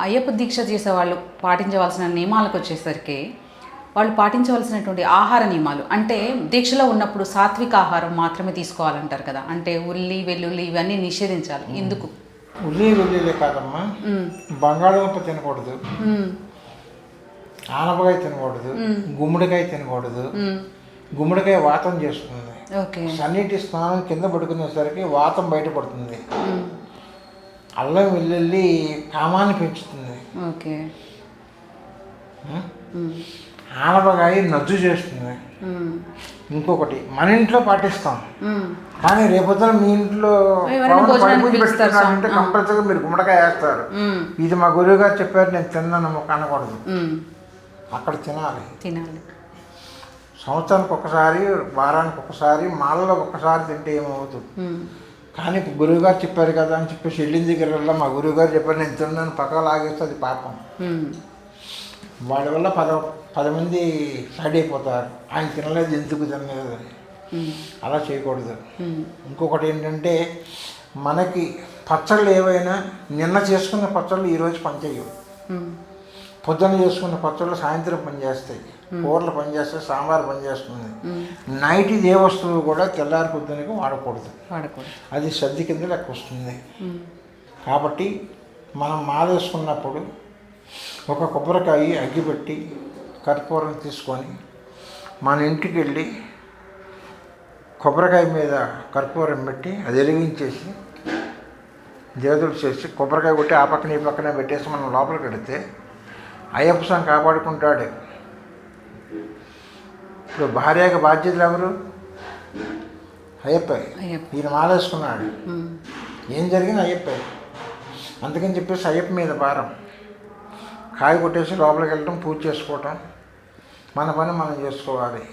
అయ్యప్ప దీక్ష చేసే వాళ్ళు పాటించవలసిన నియమాలకు వచ్చేసరికి వాళ్ళు పాటించవలసినటువంటి ఆహార నియమాలు. అంటే దీక్షలో ఉన్నప్పుడు సాత్విక ఆహారం మాత్రమే తీసుకోవాలంటారు కదా. అంటే ఉల్లి వెల్లుల్లి ఇవన్నీ నిషేధించాలి. ఎందుకు? ఉల్లి వెల్లుల్లి కాదమ్మా. మ్మ్. బంగాళదుంప తినకూడదు. ఆనపకాయ తినకూడదు. గుమ్మడికాయ తినకూడదు. మ్మ్. గుమ్మడికాయ వాతం చేస్తుంది. ఓకే. సన్నిటి స్నానం కింద పడుకునేసరికి వాతం బయటపడుతుంది. అల్లం వెల్లుల్లి కామాన్ని పెంచుతుంది ఓకే. ఆనపకాయ నజ్జు చేస్తుంది. ఇంకొకటి మన ఇంట్లో పాటిస్తాం. కానీ రేపొద్దున మీ ఇంట్లో పెట్టుకున్నారంటే కంపల్సరీగా మీరు గుమ్మడికాయ వేస్తారు. ఇది మా గురువు గారు చెప్పారు నేను తిన్నాను అనకూడదు. అక్కడ తినాలి తినాలి సంవత్సరానికి ఒకసారి వారానికి ఒకసారి మాలలో ఒకసారి తింటే ఏమవుతుంది. కానీ గురువు గారు చెప్పారు కదా అని చెప్పేసి వెళ్ళిన దగ్గర మా గురువు గారు చెప్పారు నేను తిన్నాను పక్కన లాగేస్తే అది పాపం. వాడి వల్ల పద పది మంది సైడ్ అయిపోతారు ఆయన తినలేదు ఎందుకు తినలేదు. అలా చేయకూడదు. ఇంకొకటి ఏంటంటే మనకి పచ్చళ్ళు ఏవైనా నిన్న చేసుకున్న పచ్చళ్ళు ఈరోజు పనిచేయవు మ్మ్. పొద్దున్న చేసుకున్న పచ్చళ్ళు సాయంత్రం పనిచేస్తాయి. కూరలు పనిచేస్తాయి సాంబార్ పనిచేస్తుంది. నైట్ ఏ వస్తువు కూడా తెల్లారి పొద్దునకి వాడకూడదు. అది సర్ది కింద లెక్క వస్తుంది. కాబట్టి మనం మాలేసుకున్నప్పుడు ఒక కొబ్బరికాయ అగ్గిపెట్టి కర్పూరం తీసుకొని మన ఇంటికి వెళ్ళి కొబ్బరికాయ మీద కర్పూరం పెట్టి అది వెలిగించేసి దేవతలు చేసి కొబ్బరికాయ కొట్టి ఆ పక్కన ఈ పక్కన పెట్టేసి మనం లోపలికి వెళితే అయ్యప్ప స్వామి కాపాడుకుంటాడు. ఇప్పుడు భార్యకి బాధ్యతలు ఎవరు? అయ్యప్ప. ఈయన మాలేసుకున్నాడు. ఏం జరిగింది అయ్యప్ప? అందుకని చెప్పేసి అయ్యప్ప మీద భారం. కాయ కొట్టేసి లోపలికి వెళ్ళడం పూజ చేసుకోవటం మన పని మనం చేసుకోవాలి.